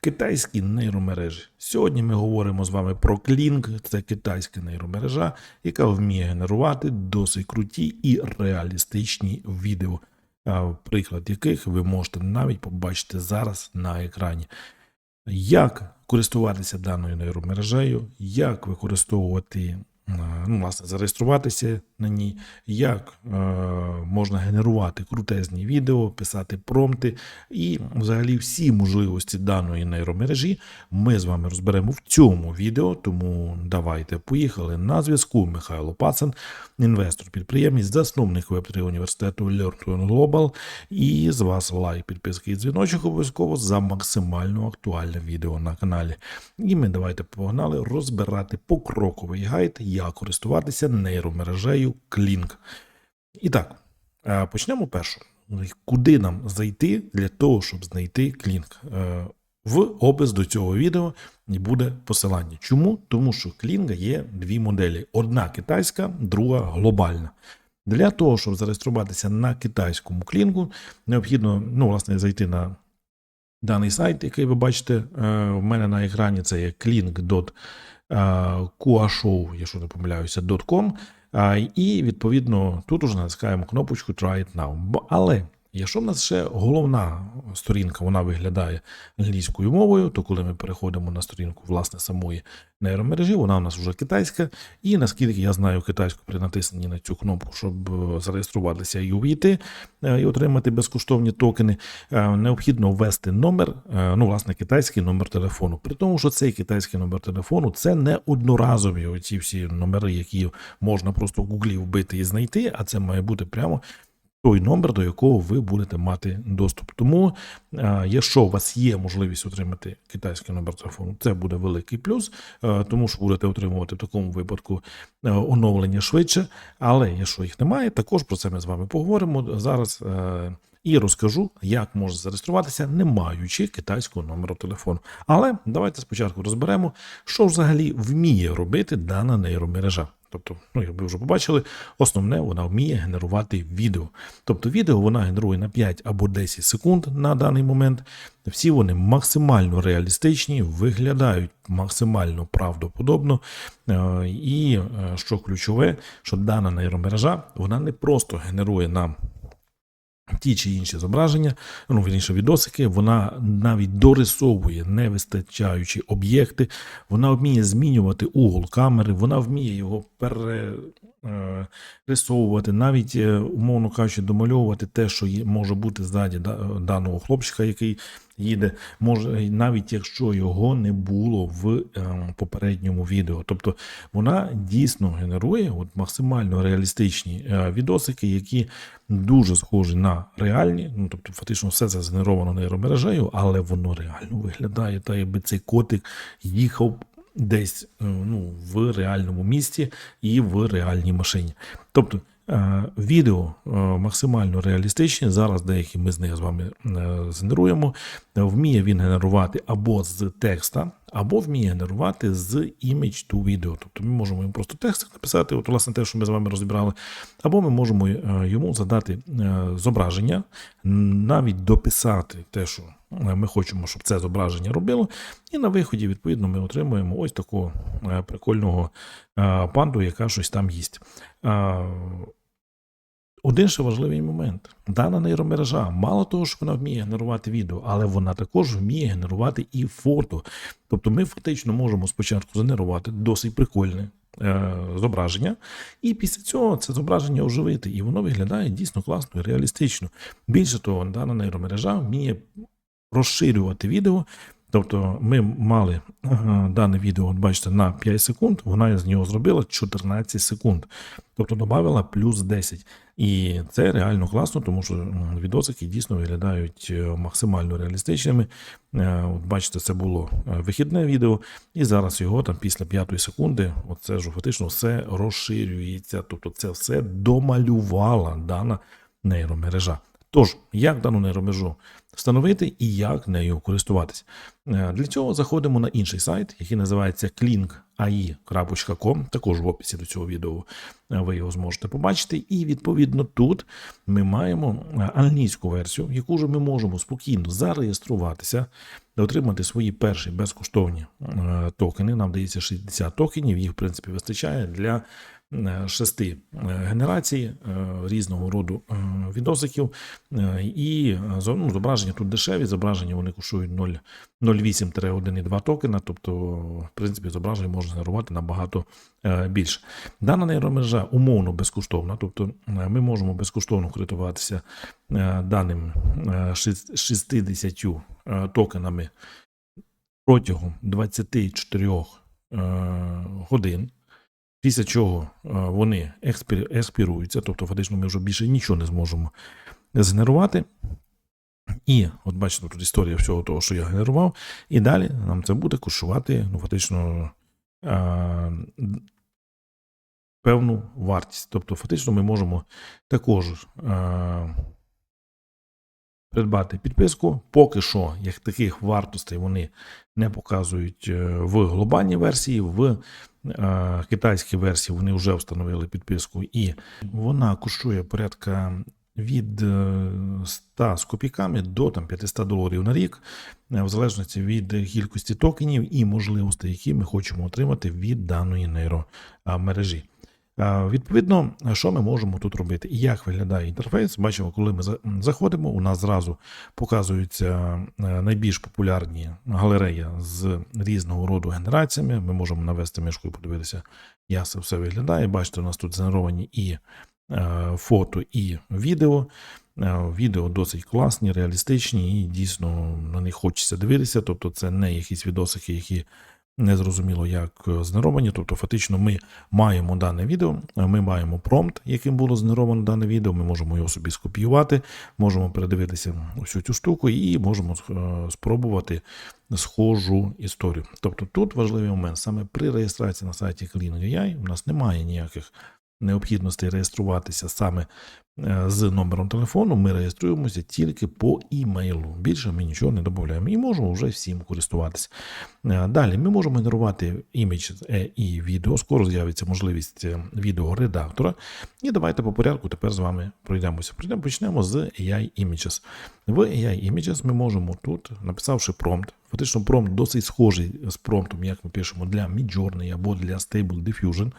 Китайські нейромережі. Сьогодні ми говоримо з вами про Klink. Це китайська нейромережа, яка вміє генерувати досить круті і реалістичні відео, приклад яких ви можете навіть побачити зараз на екрані. Як користуватися даною нейромережею, як використовувати, ну, власне, зареєструватися на ній, як е, можна генерувати крутезні відео, писати промпти і взагалі всі можливості даної нейромережі ми з вами розберемо в цьому відео. Тому давайте поїхали на зв'язку. Михайло Пацан, інвестор, підприємець, засновник Web3 університету Learn Global. І з вас лайк, підписки і дзвіночок обов'язково за максимально актуальне відео на каналі. І ми давайте погнали розбирати покроковий гайд, як користуватися нейромережею Klink. І так, е, почнемо першу. Куди нам зайти для того, щоб знайти Klink? Е, В опис до цього відео буде посилання. Чому? Тому що Клінга є дві моделі: одна китайська, друга глобальна. Для того, щоб зареєструватися на китайському клінгу, необхідно ну, власне, зайти на даний сайт, який ви бачите е, в мене на екрані. Це є klink.kuashow, якщо не помиляюся, .com. І відповідно тут уже натискаємо кнопочку Try it now. Але якщо в нас ще головна сторінка вона виглядає англійською мовою, то коли ми переходимо на сторінку власне самої нейромережі, вона у нас вже китайська. І наскільки я знаю китайську при натисненні на цю кнопку, щоб е, зареєструватися і увійти е, і отримати безкоштовні токени, е, необхідно ввести номер, ну, власне, китайський номер телефону. При тому, що цей китайський номер телефону це не одноразові оці всі номери, які можна просто в гуглі вбити і знайти, а це має бути прямо той номер, до якого ви будете мати доступ. Тому, е, якщо у вас є можливість отримати китайський номер телефону, це буде великий плюс, е, тому що будете отримувати в такому випадку е, оновлення швидше. Але якщо їх немає, також про це ми з вами поговоримо зараз. І розкажу, як можна зареєструватися, не маючи китайського номеру телефону. Але давайте спочатку розберемо, що взагалі вміє робити дана нейромережа. Тобто, ну як ви вже побачили, основне вона вміє генерувати відео. Тобто відео вона генерує на 5 або 10 секунд на даний момент. Всі вони максимально реалістичні, виглядають максимально правдоподобно. Е, І е, що ключове, що дана нейромережа вона не просто генерує нам ті чи інші зображення, ну вірніше відосики, вона навіть дорисовує не вистачаючі об'єкти, вона вміє змінювати угол камери, вона вміє його перерисовувати, навіть, е, умовно кажучи, домальовувати те, що може бути ззаді даного хлопчика, який їде, може, навіть якщо його не було в е, попередньому відео. Тобто вона дійсно генерує от максимально реалістичні е, відосики, які дуже схожі на реальні. Ну тобто, фактично, все це згенеровано нейромережею, але воно реально виглядає, так якби цей котик їхав десь е, ну, в реальному місті і в реальній машині. Тобто е, відео е, максимально реалістичні. Зараз деякі ми з них з вами згенеруємо. Вміє він генерувати або з текста, або вміє генерувати з image to video. Тобто ми можемо йому просто текст написати, от власне те, що ми з вами розібрали, або ми можемо е, йому задати е, зображення, навіть дописати те, що е, ми хочемо, щоб це зображення робило. І на виході, відповідно, ми отримуємо ось такого прикольного панду, яка щось там їсть. Один ще важливий момент. Дана нейромережа, мало того, що вона вміє генерувати відео, але вона також вміє генерувати і фото. Тобто ми фактично можемо спочатку згенерувати досить прикольне е, зображення, і після цього це зображення оживити, і воно виглядає дійсно класно і реалістично. Більше того, дана нейромережа вміє розширювати відео. Тобто ми мали е, дане відео, от бачите, на 5 секунд, вона з нього зробила 14 секунд. Тобто додавала плюс 10. І це реально класно, тому що відосики дійсно виглядають е, максимально реалістичними. Е, От бачите, це було е, вихідне відео, і зараз його там після п'ятої секунди, оце ж фактично все розширюється. Тобто це все домалювала дана нейромережа. Тож, як дану нейромежу встановити і як нею користуватись? Е, Для цього заходимо на інший сайт, який називається clinkai.com. Також в описі до цього відео е, ви його зможете побачити. І відповідно тут ми маємо е, англійську версію, яку вже ми можемо спокійно зареєструватися, отримати свої перші безкоштовні токени. Нам дається 60 токенів, їх в принципі вистачає для шести е, генерацій е, різного роду е, відосиків. Е, І е, ну, зображення тут дешеві, зображення вони коштують 0 0,8-1,2 токена, тобто, в принципі, зображення можна генерувати набагато е, більше. Дана нейромережа умовно безкоштовна, тобто е, ми можемо безкоштовно користуватися е, даним е, 60 е, токенами протягом 24 е, годин. Після чого е, вони експіруються, тобто фактично ми вже більше нічого не зможемо згенерувати. І от бачите, тут історія всього того, що я генерував, і далі нам це буде коштувати ну, фактично е, певну вартість. Тобто, фактично, ми можемо також е, придбати підписку. Поки що, як таких вартостей вони не показують в глобальній версії, в е, китайській версії вони вже встановили підписку, і вона коштує порядка від е, 100 з копійками до там, 500 доларів на рік, е, в залежності від кількості токенів і можливостей, які ми хочемо отримати від даної нейромережі. Відповідно, що ми можемо тут робити і як виглядає інтерфейс. Бачимо, коли ми заходимо, у нас зразу показуються е, найбільш популярні галереї з різного роду генераціями. Ми можемо навести мишку і подивитися, як це все виглядає. Бачите, у нас тут згенеровані і е, фото, і відео. Е, Відео досить класні, реалістичні, і дійсно на них хочеться дивитися. Тобто, це не якісь відосики, які незрозуміло як е, згенеровані. Тобто, фактично, ми маємо дане відео, е, ми маємо промпт, яким було згенеровано дане відео. Ми можемо його собі скопіювати, можемо передивитися всю цю штуку і можемо е, спробувати схожу історію. Тобто, тут важливий момент саме при реєстрації на сайті Clean.ai у нас немає ніяких необхідності реєструватися саме з номером телефону. Ми реєструємося тільки по імейлу. Більше ми нічого не додаємо і можемо вже всім користуватися. Е, Далі ми можемо генерувати імідж е, і відео. Скоро з'явиться можливість е, відеоредактора. І давайте по порядку тепер з вами пройдемося. Пройдемо, почнемо з AI Images. В AI Images ми можемо тут, написавши промпт, фактично промпт досить схожий з промптом, як ми пишемо для Midjourney або для Stable Diffusion.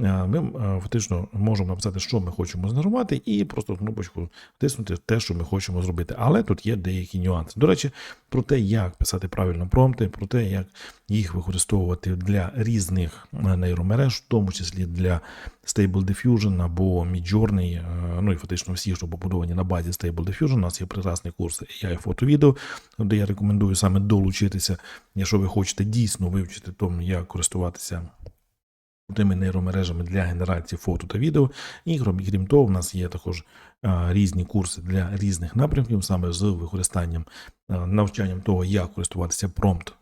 Е, Ми е, фактично можемо написати, що ми хочемо згенерувати, і просто кнопочку тиснути те, що ми хочемо зробити. Але тут є деякі нюанси. До речі, про те, як писати правильно промпти, про те, як їх використовувати для різних е, нейромереж, в тому числі для Stable Diffusion або Midjourney, е, ну і фактично всі, що побудовані на базі Stable Diffusion. У нас є прекрасний курс AI фото-відео, де я рекомендую саме долучитися, якщо ви хочете дійсно вивчити тому, як користуватися тими нейромережами для генерації фото та відео. І крім, того, в нас є також різні курси для різних напрямків, саме з використанням навчанням того, як користуватися промпт,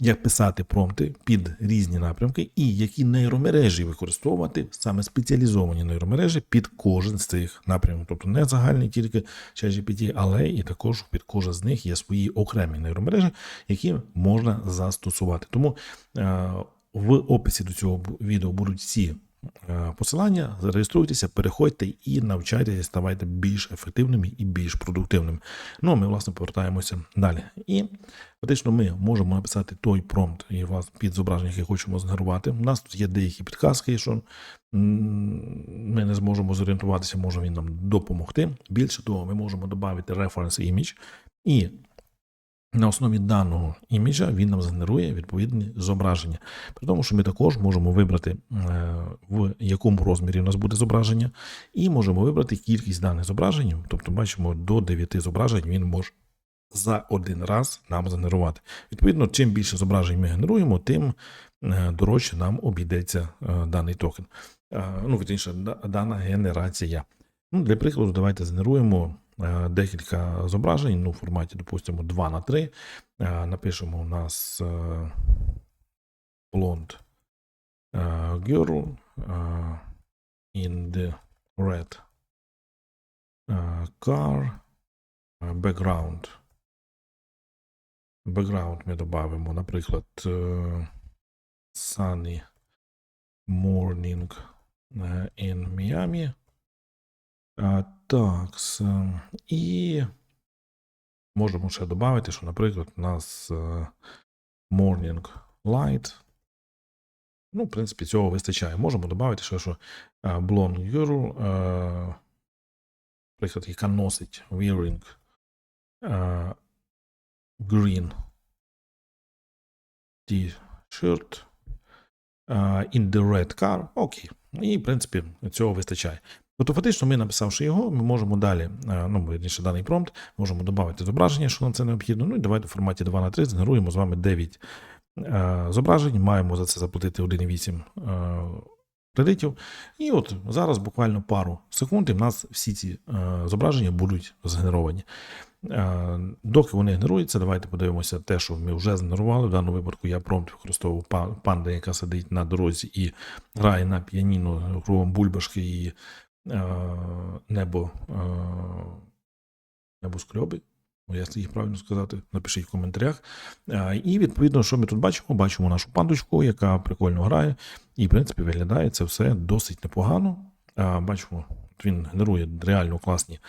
як писати промпти під різні напрямки, і які нейромережі використовувати, саме спеціалізовані нейромережі під кожен з цих напрямків. Тобто не загальний тільки ChatGPT, але і також під кожен з них є свої окремі нейромережі, які можна застосувати. Тому в описі до цього відео будуть всі е, посилання. Зареєструйтеся, переходьте і навчайтеся, ставайте більш ефективними і більш продуктивними. Ну, а ми, власне, повертаємося далі. І фактично ми можемо написати той промпт і вас під зображення, яке хочемо згенерувати. У нас тут є деякі підказки, що ми не зможемо зорієнтуватися, може він нам допомогти. Більше того, ми можемо додати reference image і на основі даного іміджа він нам згенерує відповідні зображення. При тому, що ми також можемо вибрати, е, в якому розмірі у нас буде зображення, і можемо вибрати кількість даних зображень. Тобто, бачимо, до 9 зображень він може за один раз нам згенерувати. Відповідно, чим більше зображень ми генеруємо, тим е, дорожче нам обійдеться е, даний токен. Ну, вірніше, дана генерація. Ну, для прикладу, давайте згенеруємо декілька зображень, ну, в форматі, допустимо, 2 на 3. Е, Напишемо у нас е, blonde е, girl е, in the red е, car, е, background. Background ми додамо, наприклад, е, sunny morning е, in Miami. А, так, і можемо ще додати, що, наприклад, у нас е, morning light. Ну, в принципі, цього вистачає. Можемо додати ще, що е, blonde girl, наприклад, яка носить wearing green t-shirt in the red car. Окей. І, в принципі, цього вистачає. Тобто, фактично, ми написавши його, ми можемо далі, е, ну, верніше, даний промпт, можемо додати зображення, що нам це необхідно. Ну і давайте в форматі 2 на 3 згенеруємо з вами 9 е, зображень. Маємо за це заплатити 1,8 е, кредитів. І от зараз буквально пару секунд, і в нас всі ці зображення будуть згенеровані. Доки вони генеруються, давайте подивимося те, що ми вже згенерували. В даному випадку я промпт використовував па- панда, яка сидить на дорозі і грає на піаніно кругом бульбашки і небо, е, небоскльоби. Ну, Як їх правильно сказати, напишіть в коментарях. Е, І відповідно, що ми тут бачимо? Бачимо нашу пандочку, яка прикольно грає, і, в принципі, виглядає це все досить непогано. Е, Бачимо, він генерує реально класні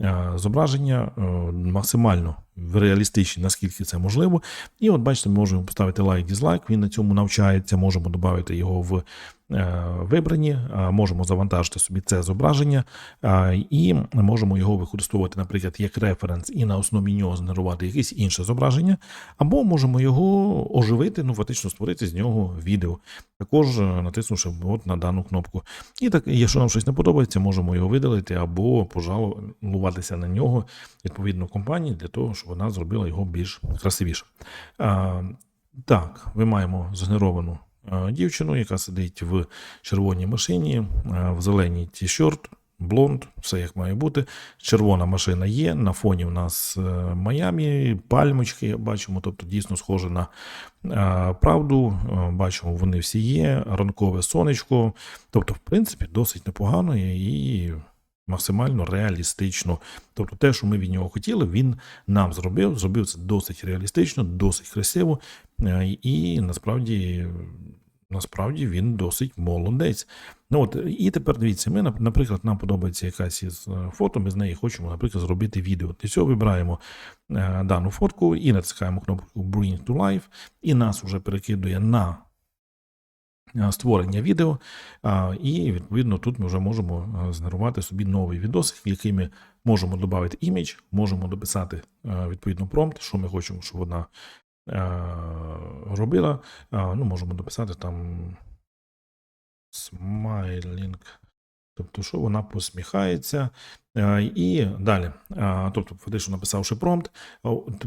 е, зображення, е, максимально реалістичні, наскільки це можливо. І от бачите, ми можемо поставити лайк, дізлайк. Він на цьому навчається. Можемо додати його в е, вибрані, можемо завантажити собі це зображення, і можемо його використовувати, наприклад, як референс, і на основі нього згенерувати якесь інше зображення, або можемо його оживити, ну фактично створити з нього відео. Також е, натиснувши от на дану кнопку. І так, якщо нам щось не подобається, можемо його видалити або пожалуватися на нього відповідно компанії для того, щоб вона зробила його більш красивішим. Так, ми маємо згенеровану дівчину, яка сидить в червоній машині, в зеленій ті-шорт. Блонд, все як має бути. Червона машина є. На фоні в нас е, Майамі, пальмочки бачимо, тобто дійсно схоже на правду. Е, Бачимо, вони всі є. Ранкове сонечко. Тобто, в принципі, досить непогано і максимально реалістично. Тобто, те, що ми від нього хотіли, він нам зробив. Зробив це досить реалістично, досить красиво. Е, І насправді, насправді він досить молодець. Ну от і тепер дивіться, ми, наприклад, нам подобається якась із е, фото, ми з неї хочемо, наприклад, зробити відео. Для цього вибираємо е, дану фотку і натискаємо кнопку Bring to Life, і нас вже перекидує на створення відео. І відповідно тут ми вже можемо е, згенерувати собі новий відос, в який ми можемо додати імідж, можемо дописати е, відповідно промпт, що ми хочемо, щоб вона е, робила. Ну, можемо дописати там смайлінг. Тобто, що вона посміхається. Е, І далі. Е, Тобто, фактично написавши промпт,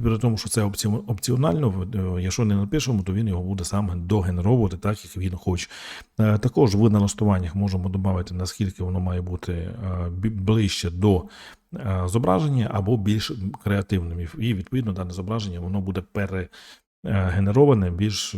при тому, що це опціонально, е, якщо не напишемо, то він його буде сам догенеровувати так, як він хоче. Також в налаштуваннях можемо додати, наскільки воно має бути ближче до зображення або більш креативним. І відповідно дане зображення воно буде пере. Е, Генероване більш е,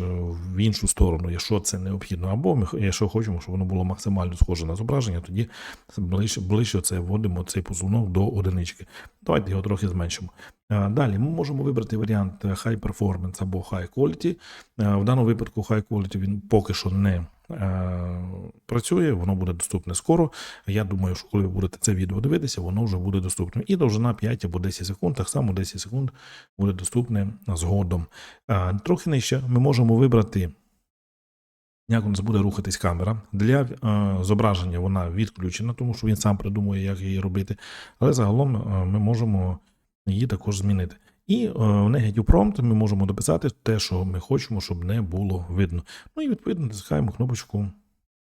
в іншу сторону, якщо це необхідно, або ми, якщо хочемо, щоб воно було максимально схоже на зображення, тоді ближче, ближче це вводимо цей позунок до одинички. Давайте його трохи зменшимо. Е, Далі ми можемо вибрати варіант High Performance або High Quality. В даному випадку High Quality він поки що не працює, воно буде доступне скоро. Я думаю, що коли ви будете це відео дивитися, воно вже буде доступним. І довжина 5 або 10 секунд, так само 10 секунд буде доступне згодом. Е, Трохи нижче ми можемо вибрати. Як у нас буде рухатись камера. Для е, зображення вона відключена, тому що він сам придумує, як її робити. Але загалом е, ми можемо її також змінити. І е, в Negative промпт ми можемо дописати те, що ми хочемо, щоб не було видно. Ну і відповідно натискаємо кнопочку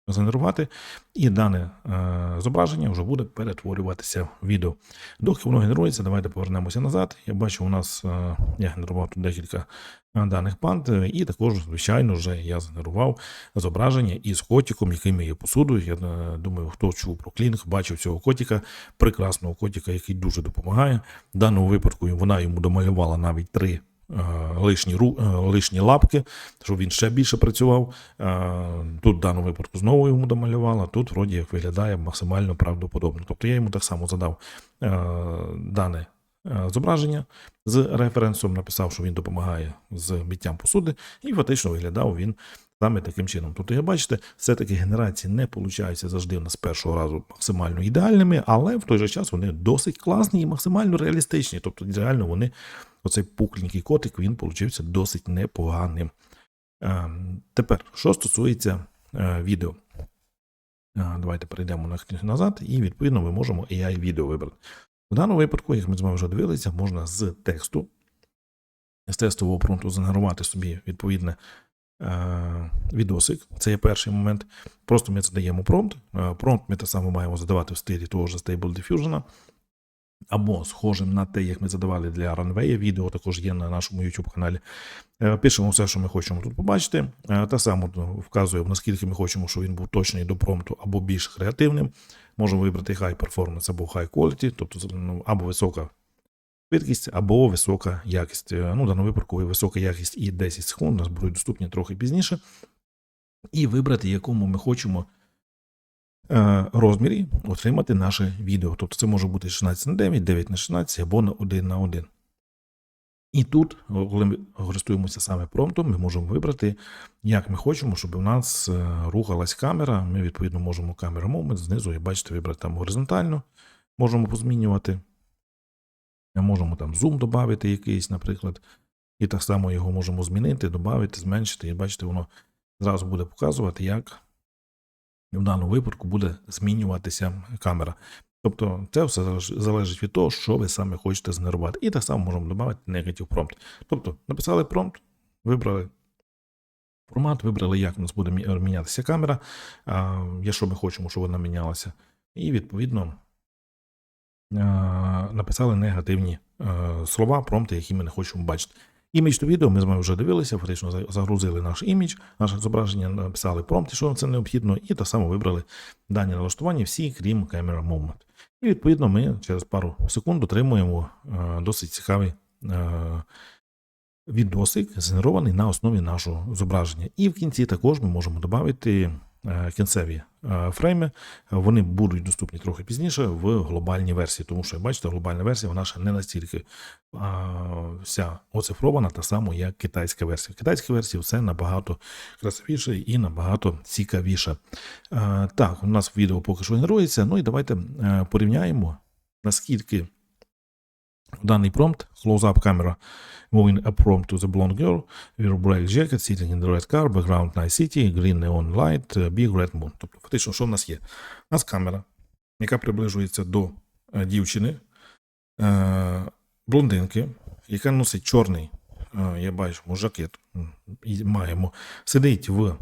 згенерувати, і дане е, зображення вже буде перетворюватися в відео. Доки воно генерується, давайте повернемося назад. Я бачу, у нас е, я генерував тут декілька е, даних панд, і також, звичайно, вже я згенерував зображення із котиком, який миє посуду. Я думаю, хто чув про клінг, бачив цього котика, прекрасного котика, який дуже допомагає. В даному випадку вона йому домалювала навіть три лишні, ру, е, лишні лапки, щоб він ще більше працював. Е, Тут в даному випадку знову йому домалювала, тут вроді як виглядає максимально правдоподобно. Тобто я йому так само задав е, дане е, зображення з референсом, написав, що він допомагає з миттям посуди, і фактично виглядав він саме таким чином. Тобто, як бачите, все-таки генерації не получаються завжди у нас з першого разу максимально ідеальними, але в той же час вони досить класні і максимально реалістичні. Тобто, реально вони, оцей пухленький котик, він получився досить непоганим. Е, Тепер, що стосується е, відео. Е, Давайте перейдемо на- назад, і відповідно ми можемо AI-відео вибрати. В даному випадку, як ми з вами вже дивилися, можна з тексту, з тестового пронту згенерувати собі відповідне е, відосик. Це є перший момент. Просто ми задаємо промпт. Е, Промпт ми так само маємо задавати в стилі того ж Stable Diffusion. Або схожим на те, як ми задавали для Runway, відео також є на нашому YouTube каналі. Е, Пишемо все, що ми хочемо тут побачити. Е, Так само вказуємо, наскільки ми хочемо, щоб він був точний до промпту або більш креативним. Можемо вибрати High Performance або High Quality, тобто ну, або висока швидкість, або висока якість. Е, Ну, в даному випадку висока якість і 10 секунд у нас будуть доступні трохи пізніше. І вибрати, якому ми хочемо розмірі отримати наше відео. Тобто це може бути 16 на 9, 9 на 16 або на 1 на 1. І тут, коли ми користуємося саме промптом, ми можемо вибрати, як ми хочемо, щоб у нас е, рухалась камера. Ми, відповідно, можемо камера moment знизу, і бачите, вибрати там горизонтально, можемо позмінювати. Ми можемо там зум додати якийсь, наприклад, і так само його можемо змінити, додати, зменшити. І бачите, воно зразу буде показувати, як в даному випадку буде змінюватися камера. Тобто це все залежить від того, що ви саме хочете згенерувати. І так само можемо додати негатив промпт. Тобто написали промпт, вибрали формат, вибрали, як у нас буде мінятися камера, якщо ми хочемо, щоб вона мінялася. І відповідно написали негативні е, слова, промпти, які ми не хочемо бачити. Імідж до відео ми з вами вже дивилися, фактично загрузили наш імідж, наше зображення, написали промпт, що це необхідно, і так само вибрали дані налаштування, всі, крім Camera Movement. І відповідно ми через пару секунд отримуємо е, досить цікавий е, відосик, згенерований на основі нашого зображення. І в кінці також ми можемо додати кінцеві е, фрейми. Вони будуть доступні трохи пізніше в глобальній версії, тому що, як бачите, глобальна версія вона ще не настільки вся оцифрована, та само, як китайська версія. В китайській версії все набагато красивіше і набагато цікавіше. Е, Так, у нас відео поки що генерується. Ну і давайте е, порівняємо, наскільки даний промпт, close-up camera, moving a prompt to the blonde girl, with black jacket, sitting in the red car, background night city, green neon light, uh, big red moon. Тобто, фактично, що в нас є? У нас камера, яка приближується до е, дівчини, е, блондинки, яка носить чорний, е, я бачу, жакет, маємо, сидить в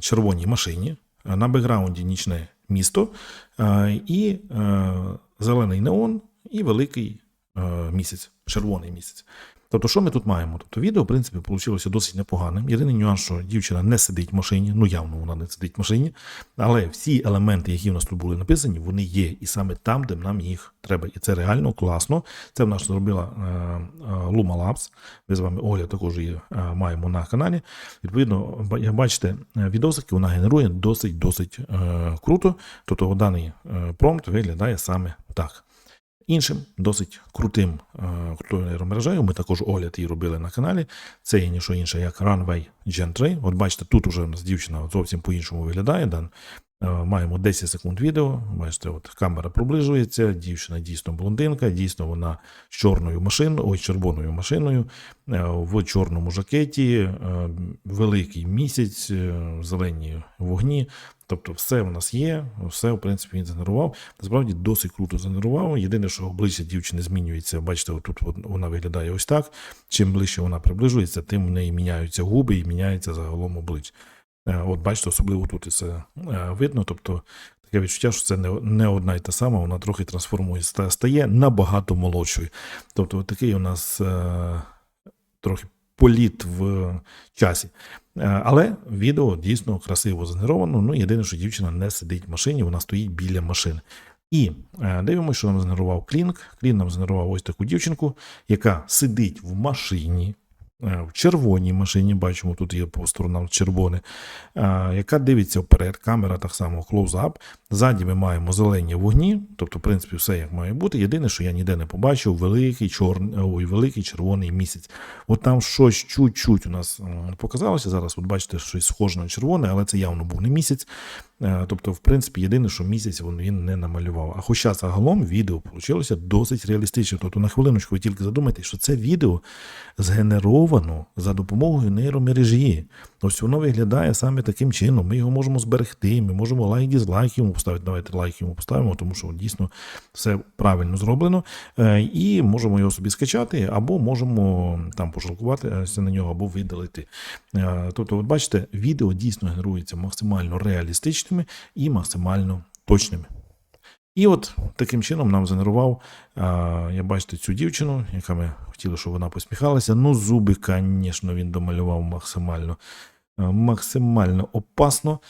червоній машині, на бекграунді нічне місто, і зелений неон, і великий місяць, червоний місяць. Тобто, що ми тут маємо? Тобто, відео, в принципі, вийшло досить непоганим. Єдиний нюанс, що дівчина не сидить в машині, ну явно вона не сидить в машині, але всі елементи, які в нас тут були написані, вони є і саме там, де нам їх треба. І це реально класно. Це в нас зробила е, е, Luma Labs. Ми з вами огляд також її е, маємо на каналі. Відповідно, як бачите, е, відосики вона генерує досить досить е, круто. Тобто, даний е, промпт виглядає саме так. Іншим досить крутим е, нейромережею, ми також огляд її робили на каналі. Це є ніщо інше, як Runway Gen 3. От бачите, тут уже у нас дівчина зовсім по-іншому виглядає. Е, Маємо 10 секунд відео. Бачите, от камера приближується, дівчина дійсно блондинка, дійсно вона з чорною машиною, ой, червоною машиною, е, в чорному жакеті, е, великий місяць, зелені вогні. Тобто, все в нас є, все, в принципі, він згенерував. Насправді досить круто згенерував. Єдине, що обличчя дівчини змінюється. Бачите, отут вона виглядає ось так. Чим ближче вона приближується, тим в неї міняються губи і міняється загалом обличчя. Е, От бачите, особливо тут це е, видно. Тобто таке відчуття, що це не, одна й та сама, вона трохи трансформується, ста- стає набагато молодшою. Тобто, такий у нас е, трохи політ в часі. Але відео дійсно красиво згенеровано. Ну, єдине, що дівчина не сидить в машині, вона стоїть біля машини. І дивимося, що нам згенерував Клінк. Клін нам згенерував ось таку дівчинку, яка сидить в машині. Е, в червоній машині, бачимо, тут є по сторонам червоне, е, яка дивиться вперед, камера так само close-up. Ззаді ми маємо зелені вогні, тобто, в принципі, все як має бути. Єдине, що я ніде не побачив, великий чорний, ой, великий червоний місяць. От там щось чуть-чуть у нас показалося. Зараз, от бачите, щось схоже на червоне, але це явно був не місяць. Е, Тобто, в принципі, єдине, що місяць він, не намалював. А хоча загалом відео вийшло досить реалістично. Тобто, на хвилиночку ви тільки задумайте, що це відео згенеровано за допомогою нейромережі. Ось воно виглядає саме таким чином. Ми його можемо зберегти, ми можемо лайк дізлайк йому поставити. Давайте лайк йому поставимо, тому що дійсно все правильно зроблено. Е, І можемо його собі скачати, або можемо там пожалкуватися на нього, або видалити. Е, Тобто, от бачите, відео дійсно генерується максимально реалістичними і максимально точними. І от таким чином нам згенерував, я бачите, цю дівчину, яка ми хотіли, щоб вона посміхалася. Ну, зуби, звісно, він домалював максимально, максимально опасно.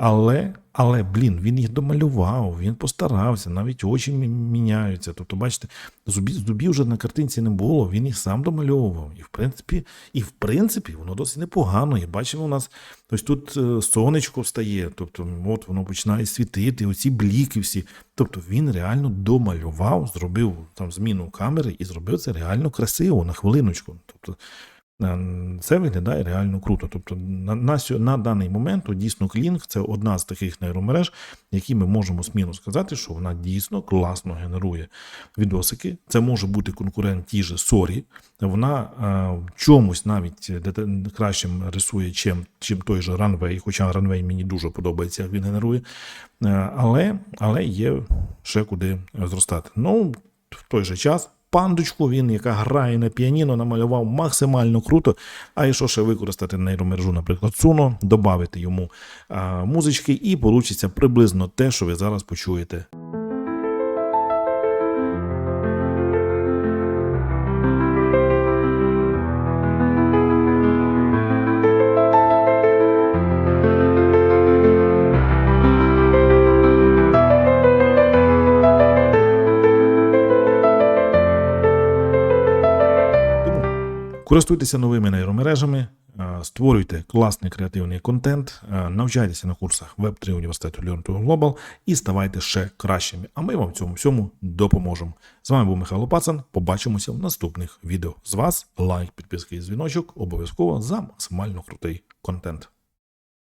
Але, але, блін, він їх домалював, він постарався, навіть очі міняються. Тобто, бачите, зубів, вже на картинці не було, він їх сам домальовував. І в принципі, і в принципі, воно досить непогано. І бачимо, у нас ось тут е, сонечко встає, тобто, от воно починає світити, оці бліки всі. Тобто він реально домалював, зробив там зміну камери і зробив це реально красиво на хвилиночку. Тобто е, це виглядає реально круто. Тобто на, на, на даний момент дійсно Клінг це одна з таких нейромереж, які ми можемо сміло сказати, що вона дійсно класно генерує відосики. Це може бути конкурент тій же Сорі. Вона е, чомусь навіть дете- кращим рисує, чим, чим той же Runway, хоча Runway мені дуже подобається, як він генерує. Е, але, але є ще куди зростати. Ну, в той же час. Пандочку він, яка грає на піаніно, намалював максимально круто. А якщо ще використати нейромережу, наприклад, Suno, додати йому а, музички, і получиться приблизно те, що ви зараз почуєте. Користуйтеся новими нейромережами, е, створюйте класний креативний контент, е, навчайтеся на курсах Web3 університету Learn to Global і ставайте ще кращими. А ми вам в цьому всьому допоможемо. З вами був Михайло Пацан. Побачимося в наступних відео. З вас лайк, підписки і дзвіночок обов'язково за максимально крутий контент.